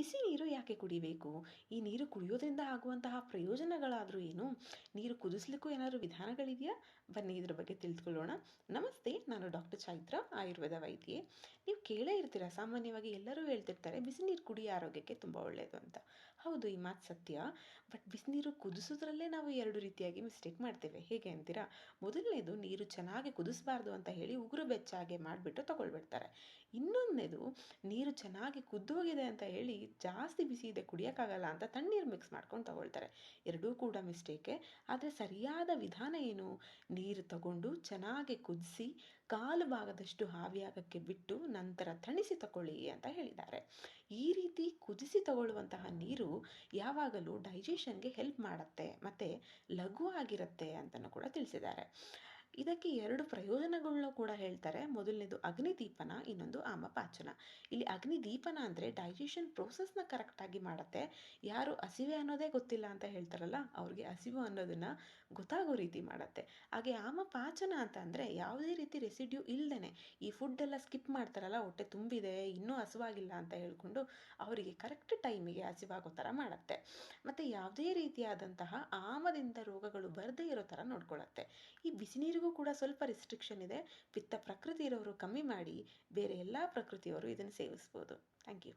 ಬಿಸಿ ನೀರು ಯಾಕೆ ಕುಡಿಬೇಕು? ಈ ನೀರು ಕುಡಿಯೋದ್ರಿಂದ ಆಗುವಂತಹ ಪ್ರಯೋಜನಗಳಾದರೂ ಏನು? ನೀರು ಕುದಿಸ್ಲಿಕ್ಕೂ ಏನಾದರೂ ವಿಧಾನಗಳಿದೆಯಾ? ಬನ್ನಿ ಇದ್ರ ಬಗ್ಗೆ ತಿಳಿದುಕೊಳ್ಳೋಣ ನಮಸ್ತೆ, ನಾನು ಡಾಕ್ಟರ್ ಚೈತ್ರ, ಆಯುರ್ವೇದ ವೈದ್ಯೆ. ನೀವು ಕೇಳೇ ಇರ್ತೀರ? ಸಾಮಾನ್ಯವಾಗಿ ಎಲ್ಲರೂ ಹೇಳ್ತಿರ್ತಾರೆ, ಬಿಸಿ ನೀರು ಕುಡಿ ಆರೋಗ್ಯಕ್ಕೆ ತುಂಬ ಒಳ್ಳೆಯದು ಅಂತ. ಹೌದು, ಈ ಮಾತು ಸತ್ಯ. ಬಟ್ ಬಿಸಿನೀರು ಕುದಿಸೋದ್ರಲ್ಲೇ ನಾವು ಎರಡು ರೀತಿಯಾಗಿ ಮಿಸ್ಟೇಕ್ ಮಾಡ್ತೇವೆ. ಹೇಗೆ ಅಂತೀರಾ? ಮೊದಲನೇದು, ನೀರು ಚೆನ್ನಾಗಿ ಕುದಿಸಬಾರ್ದು ಅಂತ ಹೇಳಿ ಉಗುರು ಬೆಚ್ಚಾಗೆ ಮಾಡಿಬಿಟ್ಟು ತಗೊಳ್ಬಿಡ್ತಾರೆ. ಇನ್ನೊಂದನೇದು, ನೀರು ಚೆನ್ನಾಗಿ ಕುದ್ದೋಗಿದೆ ಅಂತ ಹೇಳಿ ಜಾಸ್ತಿ ಬಿಸಿ ಇದೆ ಕುಡಿಯೋಕ್ಕಾಗಲ್ಲ ಅಂತ ತಣ್ಣೀರು ಮಿಕ್ಸ್ ಮಾಡ್ಕೊಂಡು ತಗೊಳ್ತಾರೆ. ಎರಡೂ ಕೂಡ ಮಿಸ್ಟೇಕೆ ಆದರೆ ಸರಿಯಾದ ವಿಧಾನ ಏನು? ನೀರು ತಗೊಂಡು ಚೆನ್ನಾಗಿ ಕುದಿಸಿ ಕಾಲು ಭಾಗದಷ್ಟು ಹಾವಿಯಾಗಕ್ಕೆ ಬಿಟ್ಟು ನಂತರ ತಣಿಸಿ ತಗೊಳ್ಳಿ ಅಂತ ಹೇಳಿದ್ದಾರೆ. ಈ ರೀತಿ ಕುದಿಸಿ ತಗೊಳ್ಳುವಂತಹ ನೀರು ಯಾವಾಗಲೂ ಡೈಜೆಷನ್ಗೆ ಹೆಲ್ಪ್ ಮಾಡುತ್ತೆ, ಮತ್ತು ಲಘು ಆಗಿರುತ್ತೆ ಅಂತಲೂ ಕೂಡ ತಿಳಿಸಿದ್ದಾರೆ. ಇದಕ್ಕೆ ಎರಡು ಪ್ರಯೋಜನಗಳನ್ನ ಕೂಡ ಹೇಳ್ತಾರೆ. ಮೊದಲನೇದು ಅಗ್ನಿದೀಪನ, ಇನ್ನೊಂದು ಆಮಪಾಚನ. ಇಲ್ಲಿ ಅಗ್ನಿದೀಪನ ಅಂದರೆ ಡೈಜೆಷನ್ ಪ್ರೋಸೆಸ್ನ ಕರೆಕ್ಟಾಗಿ ಮಾಡುತ್ತೆ. ಯಾರು ಹಸಿವೆ ಅನ್ನೋದೇ ಗೊತ್ತಿಲ್ಲ ಅಂತ ಹೇಳ್ತಾರಲ್ಲ, ಅವ್ರಿಗೆ ಹಸಿವು ಅನ್ನೋದನ್ನು ಗೊತ್ತಾಗೋ ರೀತಿ ಮಾಡುತ್ತೆ. ಹಾಗೆ ಆಮಪಾಚನ ಅಂತ ಅಂದರೆ ಯಾವುದೇ ರೀತಿ ರೆಸಿಡ್ಯೂ ಇಲ್ಲದೇ ಈ ಫುಡ್ ಎಲ್ಲ ಸ್ಕಿಪ್ ಮಾಡ್ತಾರಲ್ಲ, ಹೊಟ್ಟೆ ತುಂಬಿದೆ, ಇನ್ನೂ ಹಸಿವಾಗಿಲ್ಲ ಅಂತ ಹೇಳ್ಕೊಂಡು ಅವರಿಗೆ ಕರೆಕ್ಟ್ ಟೈಮಿಗೆ ಹಸಿವಾಗೋ ಥರ ಮಾಡುತ್ತೆ. ಮತ್ತು ಯಾವುದೇ ರೀತಿಯಾದಂತಹ ಆಮದಿಂದ ರೋಗಗಳು ಬರದೇ ಇರೋ ಥರ ನೋಡ್ಕೊಳ್ಳುತ್ತೆ ಈ ಬಿಸಿ ನೀರಿಗೂ ಕೂಡ ಸ್ವಲ್ಪ ರಿಸ್ಟ್ರಿಕ್ಷನ್ ಇದೆ. ಪಿತ್ತ ಪ್ರಕೃತಿ ಇರೋರು ಕಮ್ಮಿ ಮಾಡಿ, ಬೇರೆ ಎಲ್ಲ ಪ್ರಕೃತಿಯವರು ಇದನ್ನು ಸೇವಿಸ್ಬೋದು. Thank you